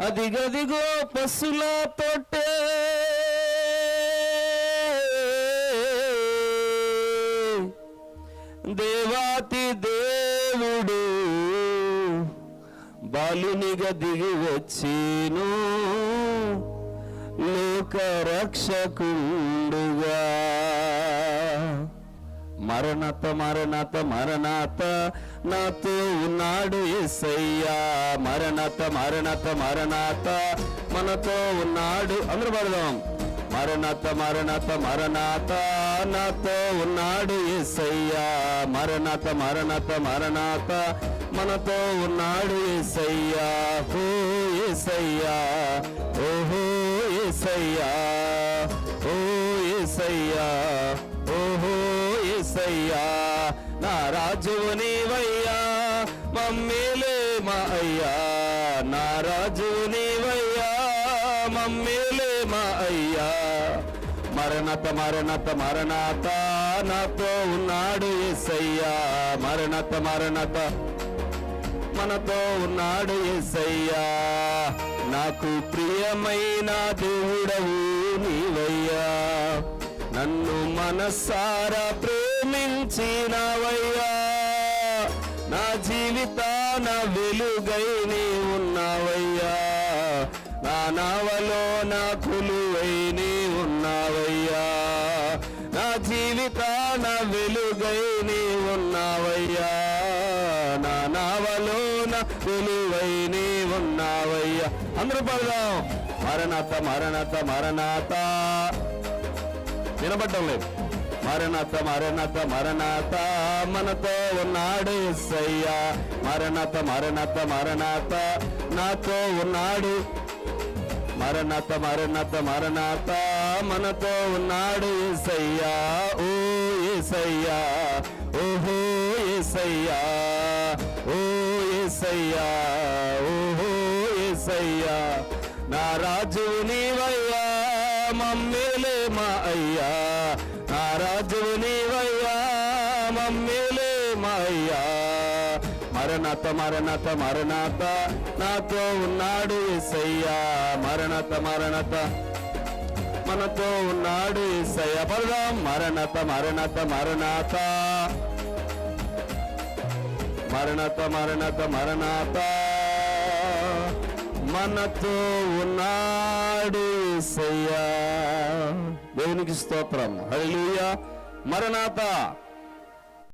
అదిగదిగో పశుల తోటే. దేవాతి దేవుడు బాలునిగా దిగి వచ్చేను. లోక రక్షకుండుగా. మరణత మరణత మరణత నాతో ఉన్నా ఉన్నాడు ఎస్సయ్యా మరణత మరణత మరణత మనతో ఉన్నాడు. అందరూ పడదాం. మరణత మరణత మరణత నాతో ఉన్నాడు ఎస్సయ్యా మరణత మరణత మరణత మనతో ఉన్నాడు ఎస్సయ్యా హో ఎస్సయ్యా ఓహో ఎస్సయ్యా ఓ ఎస్సయ్యా ఓహో ఎస్సయ్యా నా రాజువుని నా నీవయ్యా మమ్మీలే మా అయ్యా. మరణత మరణత మరణత నాతో ఉన్నాడు ఎస్సయ్యా మరణత మరణత మనతో ఉన్నాడు ఎస్సయ్యా నాకు ప్రియమైన దేవుడవు నీవయ్యా. నన్ను మనసారా ప్రేమించినవయ్యా. నా వెలుగై నీ ఉన్నావయ్యా నా నావలో నా కొలువై నీ ఉన్నావయ్యా నా జీవితాన వెలుగై నీ ఉన్నావయ్యా నా నావలో నా వెలువై నీ ఉన్నావయ్యా అందరూ పడదాం. మరణత మరణత మరణత. వినబడ్డం లేదు. మరణత మరణత మరణత మనతో ఉన్నాడు ఎస్సయ్యా మరణత మరణత మరణత నాతో ఉన్నాడు. మరణత మరణత మరణత మనతో ఉన్నాడు ఏసయ్యా ఓ ఏసయ్యా ఓహో ఏసయ్యా ఓ ఏసయ్యా ఓహో ఏసయ్యా నా రాజు నీవయ్యా మమ్మీ రాజు నీవయ్యా మమ్మేలే మా మరణత మరణత మరణత నాతో ఉన్నాడు ఎసయ్యా మరణత మరణత మనతో ఉన్నాడు ఎసయ్య పరదాం మరణత మరణత మరణత. మరణత మరణత మరణత. మనతో ఉన్నాడు ఎసయ్యా దేవునికి స్తోత్రం. హల్లెలూయా. మరణాత